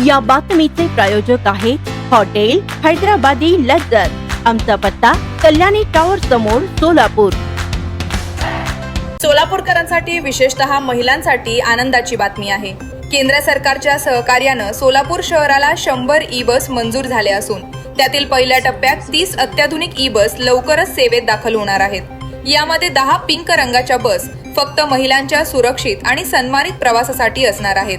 या बातमीचे प्रायोजक आहे हॉटेल हैदराबादी लज्जत आमचा पत्ता कल्याणी टॉवर समोर सोलापूर. सोलापूरकरांसाठी विशेषतः महिलांसाठी आनंदाची बातमी आहे. केंद्र सरकारच्या सहकार्यानं सोलापूर शहराला शंभर ई बस मंजूर झाले असून त्यातील पहिल्या टप्प्यात तीस अत्याधुनिक ई बस लवकरच सेवेत दाखल होणार आहेत. यामध्ये दहा पिंक रंगाच्या बस फक्त महिलांच्या सुरक्षित आणि सन्मानित प्रवासासाठी असणार आहेत.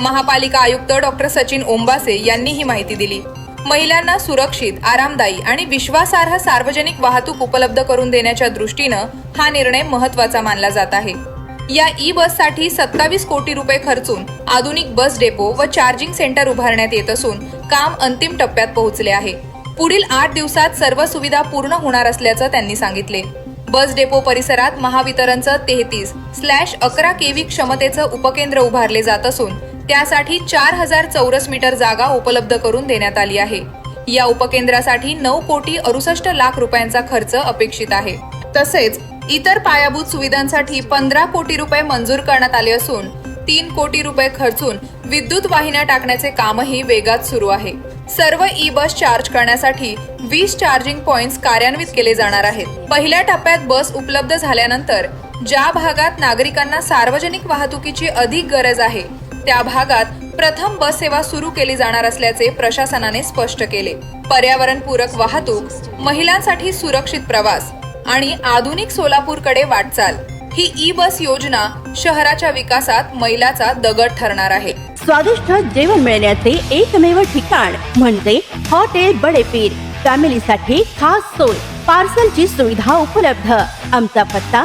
महापालिका आयुक्त डॉक्टर सचिन ओंबासे यांनी ही माहिती दिली. महिलांना सुरक्षित आरामदायी आणि विश्वासार्ह सार्वजनिक वाहतूक उपलब्ध करून देण्याच्या दृष्टीनं हा निर्णय महत्त्वाचा मानला जात आहे. या ई बससाठी सत्तावीस कोटी रुपये खर्चून आधुनिक बस डेपो व चार्जिंग सेंटर उभारण्यात येत असून काम अंतिम टप्प्यात पोहोचले आहे. पुढील आठ दिवसात सर्व सुविधा पूर्ण होणार असल्याचं त्यांनी सांगितले. बस डेपो परिसरात महावितरणचं तेहतीस स्लॅश अकरा केव्ही क्षमतेचं उपकेंद्र उभारले जात असून त्यासाठी चार हजार चौरस मीटर जागा उपलब्ध करून देण्यात आली आहे. या उपकेंद्रासाठी नऊ कोटी अडुसष्ट लाख रुपयांचा खर्च अपेक्षित आहे. तसेच इतर पायाभूत सुविधांसाठी पंधरा कोटी रुपये मंजूर करण्यात आले असून तीन कोटी रुपये खर्चून विद्युत वाहिन्या टाकण्याचे कामही वेगात सुरू आहे. सर्व ई बस चार्ज करण्यासाठी वीस चार्जिंग पॉइंट्स कार्यान्वित केले जाणार आहेत. पहिल्या टप्प्यात बस उपलब्ध झाल्यानंतर ज्या भागात नागरिकांना सार्वजनिक वाहतुकीची अधिक गरज आहे त्या भागात प्रथम बस सेवा सुरू केली जाणार असल्याचे प्रशासनाने स्पष्ट केले. पर्यावरणपूरक वाहतूक महिलांसाठी सुरक्षित प्रवास आणि आधुनिक सोलापूरकडे वाटचाल ही ई बस योजना शहराच्या विकासात मैलाचा दगड ठरणार आहे. स्वादिष्ट जेवण मिळण्याचे एकमेव ठिकाण म्हणजे हॉटेल बडेपीर. फॅमिलीसाठी खास सोय पार्सलची सुविधा उपलब्ध. आमचा पत्ता